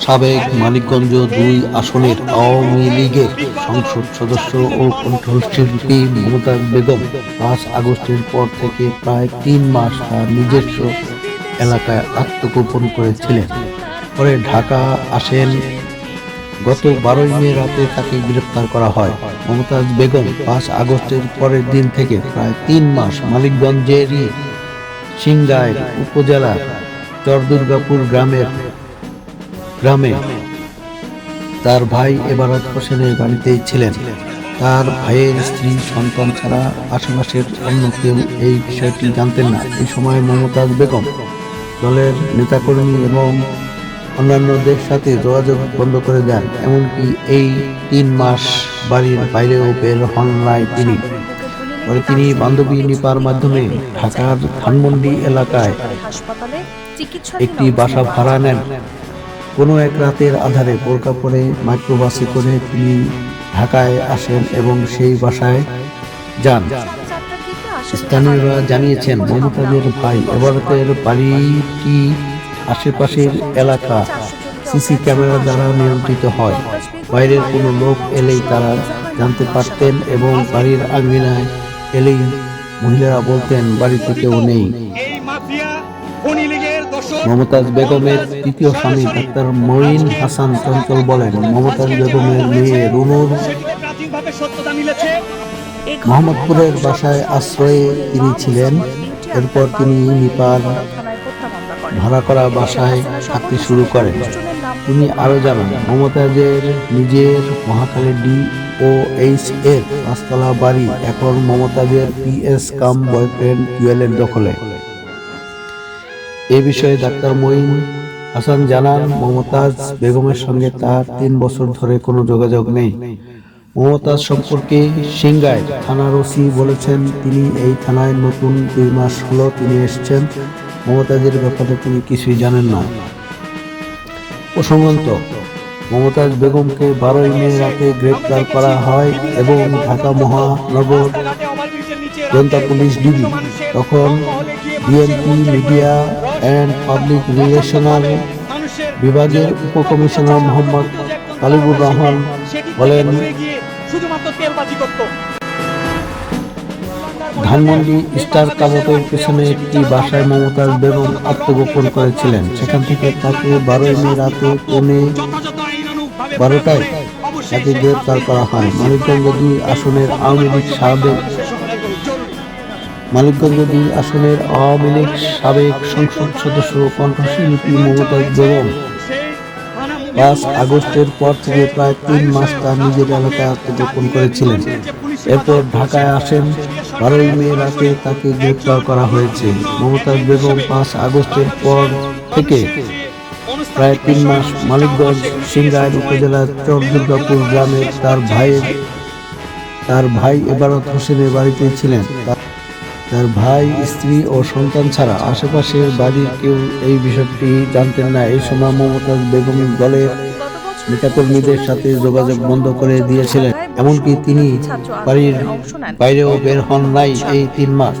সাবেক মানিকগঞ্জ দুই আসনের আওয়ামী লীগের সংসদ সদস্য ও কণ্ঠশিল্পী মমতাজ বেগম পাঁচ আগস্টের পর থেকে প্রায় তিন মাস তার নিজস্ব এলাকায় আত্মগোপন করেছিলেন। পরে ঢাকা আসেন। গত বারোই মে রাতে তাকে গ্রেপ্তার করা হয়। মমতাজ বেগম পাঁচ আগস্টের পরের দিন থেকে প্রায় তিন মাস মানিকগঞ্জেরই সিংগাই উপজেলার চরদুর্গাপুর গ্রামের গ্রামে তার ভাই এবারত হোসেনের বাড়িতেই ছিলেন। তার ভাইয়ের স্ত্রী, সন্তান ছাড়া আশেপাশের অন্য কেউ এই বিষয়টি জানতেন না। এই সময় মমতাজ বেগম দলের নেতাকর্মী এবং অন্যান্যদের সাথে যোগাযোগ বন্ধ করে দেন। এমনকি এই তিন মাস বাড়ির বাইরেও বের হন নাই তিনি। পরে তিনি বান্ধবী নিপার মাধ্যমে ঢাকার ধানমন্ডি এলাকায় হাসপাতালে চিকিৎসা একটি বাসা ভাড়া নেন। কোনো এক রাতের আধারে বোরকা পরে মাইক্রোবাসে করে তিনি ঢাকায় আসেন এবং সেই বাসায় যান। স্থানীয়রা জানিয়েছেন মমতাজের ভাই এবারতের বাড়িটি আশেপাশের এলাকা? সিসি ক্যামেরা দ্বারা নিয়ন্ত্রিত হয়। বাইরের কোনো লোক এলেই তারা জানতে পারতেন এবং বাড়ির আঙ্গিনায় এলেই মহিলারা বলতেন বাড়িতে কেউ নেই। মমতাজ বেগমের তৃতীয় স্বামী ডাক্তার মঈন হাসান চঞ্চল বলেন, মমতাজ বেগমের মেয়ে রুনুর মোহাম্মদপুরের বাসায় আশ্রয়ে তিনি ছিলেন। এরপর তিনি নিপার ভাড়া করা বাসায় থাকতে শুরু করেন। তিনি আরও জানান, মমতাজের নিজের মহাকালী ডি ও এইচ এর পাঁচতলা বাড়ি এখন মমতাজের পিএস কাম বয়ফ্রেন্ড জুয়েলের দখলে। এ বিষয়ে ডাক্তার মঈন হাসান জানান, মমতাজ বেগমের সঙ্গে তার তিন বছর ধরে কোনো যোগাযোগ নেই। মমতাজ সম্পর্কে সিংগায় থানার ওসি বলেছেন, তিনি এই থানায় নতুন দুই মাস হলো তিনি এসছেন। মমতাজের ব্যাপারে তিনি কিছুই জানেন না। প্রসঙ্গত মমতাজ বেগমকে বারোই মে রাতে গ্রেপ্তার করা হয় এবং ঢাকা মহানগর জনতা পুলিশ ডিবি। তখন BNP media and public relational বিভাগের উপকমিশনার মোহাম্মদ তালিবুর রহমান বলেন শুধুমাত্র ধানমন্ডি স্টার কাবতের পেছনে একটি বাসায় মমতাজ বেগম আত্মগোপন করেছিলেন। সেখান থেকে তাকে বারোই মে রাতে পৌনে বারোটায় তাকে গ্রেপ্তার করা হয়। মানিকগঞ্জ দুই আসনের আওয়ামী লীগ সাবেক মানিকগঞ্জ দুই আসনের আওয়ামী লীগ সাবেক সংসদ সদস্য কণ্ঠশিল্পী মমতাজ বেগম পাঁচ আগস্টের পর থেকে প্রায় তিন মাস তার নিজের এলাকায় আত্মগোপন করেছিলেন। এরপর ঢাকায় আসেন। বারোই মে রাতে তাকে গ্রেপ্তার করা হয়েছে। মমতাজ বেগম পাঁচ আগস্টের পর থেকে প্রায় তিন মাস মালিকগঞ্জ সিংগাইর উপজেলার চরদুর্গাপুর গ্রামে তার ভাইয়ের তার ভাই এবারত হোসেনের বাড়িতে ছিলেন। তার- তার ভাই, স্ত্রী ও সন্তান ছাড়া আশেপাশের বাড়ির কেউ এই বিষয়টি জানতেন না। এই সময় মমতাজ বেগম দলের নেতাকর্মীদের সাথে যোগাযোগ বন্ধ করে দিয়েছিলেন। এমনকি তিনি বাড়ির বাইরেও বের হন নাই এই তিন মাস।